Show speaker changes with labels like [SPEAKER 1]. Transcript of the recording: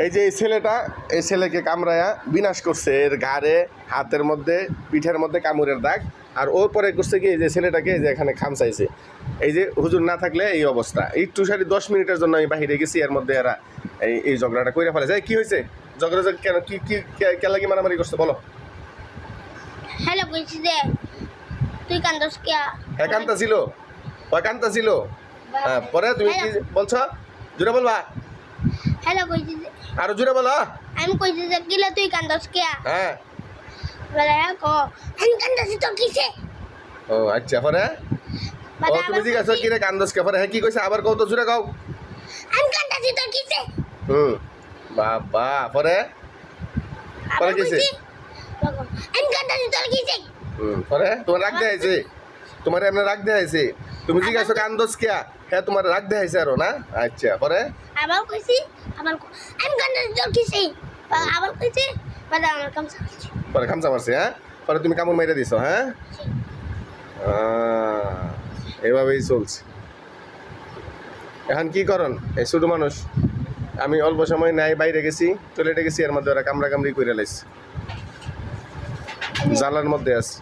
[SPEAKER 1] এই যে এই ছেলেটা এই ছেলেকে কামড়ায়া বিনাশ করছে। এর ঘাড়ে হাতের মধ্যে পিঠের মধ্যে কামড়ের দাগ। আর ওর পরে করছে কি এই যে ছেলেটাকে এই যে এখানে খামচাইছে এই যে হুজুর না থাকলে এই অবস্থা। একটু সারি দশ মিনিটের জন্য আমি বাহিরে গেছি এর মধ্যে এরা এই এই ঝগড়াটা কইরা ফেলেছে এই কি হয়েছে ঝগড়া ঝগ- কেন কি কি কে- লাগি মারামারি করছে বলো।
[SPEAKER 2] হ্যালো কইছি যে তুই কান্দস কে
[SPEAKER 1] একান্তা ছিল। একান্তা ছিল? হ্যাঁ পরে তুমি কি বলছো? জুড়ে বলবা।
[SPEAKER 2] হ্যালো কইছি
[SPEAKER 1] আরও জুড়ে বলো।
[SPEAKER 2] আমি কইছি যে কিলা তুই কান্দস কে
[SPEAKER 1] হ্যাঁ।
[SPEAKER 2] বলে ক আমি কান্দাছি তো কিসে?
[SPEAKER 1] ও আচ্ছা পরে ও তুমি জিজ্ঞাসা কি রে কান্দস কে পরে হ্যাঁ কি কইছে? আবার কও তো জুড়ে কও।
[SPEAKER 2] আমি কান্দাছি তো কিসে?
[SPEAKER 1] হুম। বাবা পরে পরে কিসে?
[SPEAKER 2] আমি কান্দাছি তো কিসে?
[SPEAKER 1] হুম পরে তোমার রাগ দেখাইছে। তোমার এমনি রাগ দেখাইছে। তুমি কি জিজ্ঞাসা কান্দস কে হ্যাঁ তোমার রাগ দেখাইছে আরও না? আচ্ছা পরে?
[SPEAKER 2] আবার কইছি আবার আমি কান্দাছি তো কিসে আবার কইছি বলে আমার কাম শেষ।
[SPEAKER 1] পরে খামচা মারছে হ্যাঁ? পরে তুমি কামড় মেরে দিছো হ্যাঁ? এভাবেই চলছে। এখন কি করন? এই ছোট মানুষ আমি অল্প সময় নাই বাইরে গেছি টয়লেটে গেছি এর মধ্যে ওরা কামড়া কামড়ি করে লাইছে জ্বালার মধ্যে আছে।